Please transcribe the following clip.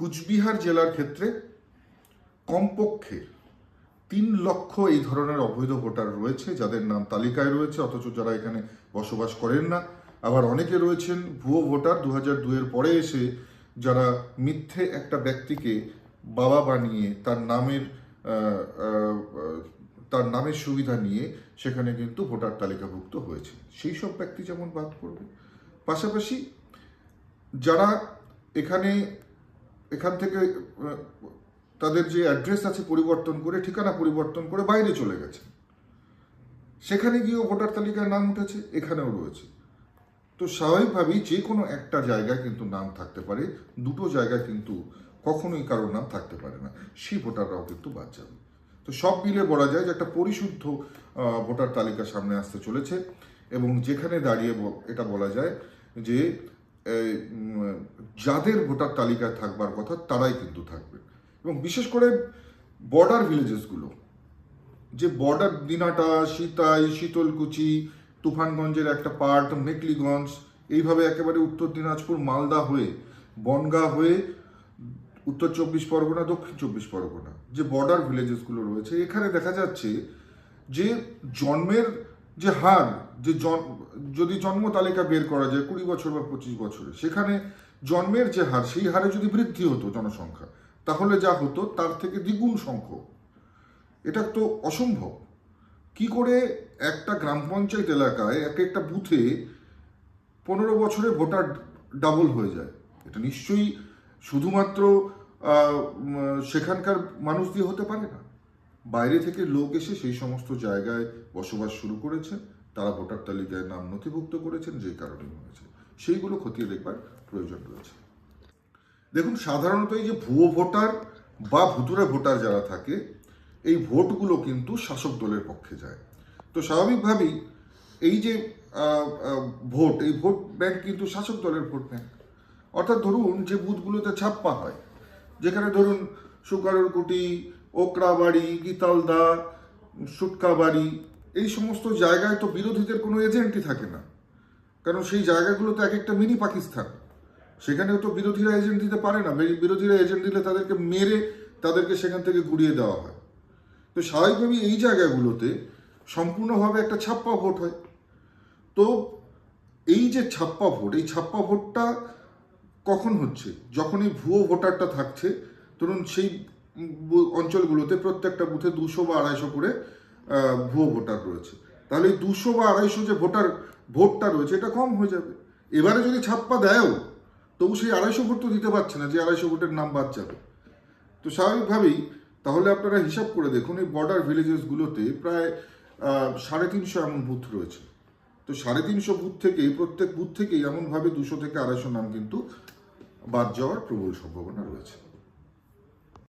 কুচবিহার জেলার ক্ষেত্রে কমপক্ষে তিন লক্ষ এই ধরনের অবৈধ ভোটার রয়েছে, যাদের নাম তালিকায় রয়েছে, অথচ যারা এখানে বসবাস করেন না। আবার অনেকে রয়েছেন ভুয়ো ভোটার দু হাজার দুয়ের পরে এসে যারা মিথ্যে একটা ব্যক্তিকে বাবা বানিয়ে তার নামের তার নামের সুবিধা নিয়ে সেখানে কিন্তু ভোটার তালিকাভুক্ত হয়েছে। সেই সব ব্যক্তি যেমন বাদ পড়বে। পাশাপাশি যারা এখানে এখান থেকে তাদের যে অ্যাড্রেস আছে পরিবর্তন করে, ঠিকানা পরিবর্তন করে বাইরে চলে গেছে। সেখানে গিয়েও ভোটার তালিকায় নাম উঠেছে, এখানেও রয়েছে। তো স্বাভাবিকভাবেই যে কোনো একটা জায়গায় কিন্তু নাম থাকতে পারে, দুটো জায়গায় কিন্তু কখনোই কারোর নাম থাকতে পারে না, সেই ভোটাররাও কিন্তু বাদ যাবে। তো সব মিলে বলা যায় যে একটা পরিশুদ্ধ ভোটার তালিকা সামনে আসতে চলেছে এবং যেখানে দাঁড়িয়ে এটা বলা যায় যে যাদের ভোটার তালিকায় থাকবার কথা তারাই কিন্তু থাকবে। এবং বিশেষ করে বর্ডার ভিলেজেসগুলো যে বর্ডার দিনাটা, সীতাই, শীতলকুচি, তুফানগঞ্জের একটা পার্ট মেকলিগঞ্জ, এইভাবে একেবারে উত্তর দিনাজপুর, মালদা হয়ে, বনগাঁ হয়ে, উত্তর চব্বিশ পরগনা, দক্ষিণ চব্বিশ পরগনা, যে বর্ডার ভিলেজেসগুলো রয়েছে, এখানে দেখা যাচ্ছে যে জন্মের যে হার, যে যদি জন্ম তালিকা বের করা যায় কুড়ি বছর বা পঁচিশ বছরে, সেখানে জন্মের যে হার, সেই হারে যদি বৃদ্ধি হতো জনসংখ্যা, তাহলে যা হতো তার থেকে দ্বিগুণ সংখ্যক। এটা তো অসম্ভব। কি করে একটা গ্রাম পঞ্চায়েত এলাকায় এক একটা বুথে পনেরো বছরে ভোটার ডাবল হয়ে যায়? এটা নিশ্চয়ই শুধুমাত্র সেখানকার মানুষ দিয়ে হতে পারে না। বাইরে থেকে লোক এসে সেই সমস্ত জায়গায় বসবাস শুরু করেছে। তারা ভোটার তালিকায় নাম নথিভুক্ত করেছেন, যেই কারণে হয়েছে। সেইগুলো খতিয়ে দেখবার প্রয়োজন রয়েছে। দেখুন, সাধারণত এই যে ভুয়ো ভোটার বা ভুতুরে ভোটার যারা থাকে, এই ভোটগুলো কিন্তু শাসক দলের পক্ষে যায়। তো স্বাভাবিকভাবেই এই যে ভোট, এই ভোট ব্যাংক কিন্তু শাসক দলের ভোট ব্যাংক। অর্থাৎ ধরুন যে বুথগুলোতে ছাপ্পা হয়, যেখানে ধরুন সুকারুরকুটি ওকরাবাড়ি, গীতালদা, সুটকাবাড়ি, এই সমস্ত জায়গায় তো বিরোধীদের কোনো এজেন্টই থাকে না। কারণ সেই জায়গাগুলো তো এক একটা মিনি পাকিস্তান। সেখানেও তো বিরোধীরা এজেন্ট দিতে পারে না। বিরোধীরা এজেন্ট দিলে তাদেরকে মেরে তাদেরকে সেখান থেকে গুড়িয়ে দেওয়া হয়। তো স্বাভাবিকভাবেই এই জায়গাগুলোতে সম্পূর্ণভাবে একটা ছাপ্পা ভোট হয়। তো এই যে ছাপ্পা ভোট, এই ছাপ্পা ভোটটা কখন হচ্ছে? যখন এই ভুয়ো ভোটারটা থাকছে, ধরুন সেই অঞ্চলগুলোতে প্রত্যেকটা বুথে দুশো বা আড়াইশো করে ভুয়ো ভোটার রয়েছে। তাহলে এই দুশো বা আড়াইশো যে ভোটার, ভোটটা রয়েছে, এটা কম হয়ে যাবে। এবারে যদি ছাপ্পা দেয়ও, তবু সেই আড়াইশো ভোট তো দিতে পারছে না, যে আড়াইশো ভোটের নাম বাদ যাবে। তো স্বাভাবিকভাবেই, তাহলে আপনারা হিসাব করে দেখুন, এই বর্ডার ভিলেজেসগুলোতে প্রায় সাড়ে তিনশো এমন বুথ রয়েছে। তো সাড়ে তিনশো বুথ থেকে, প্রত্যেক বুথ থেকেই এমনভাবে দুশো থেকে আড়াইশো নাম কিন্তু বাদ যাওয়ার প্রবল সম্ভাবনা রয়েছে।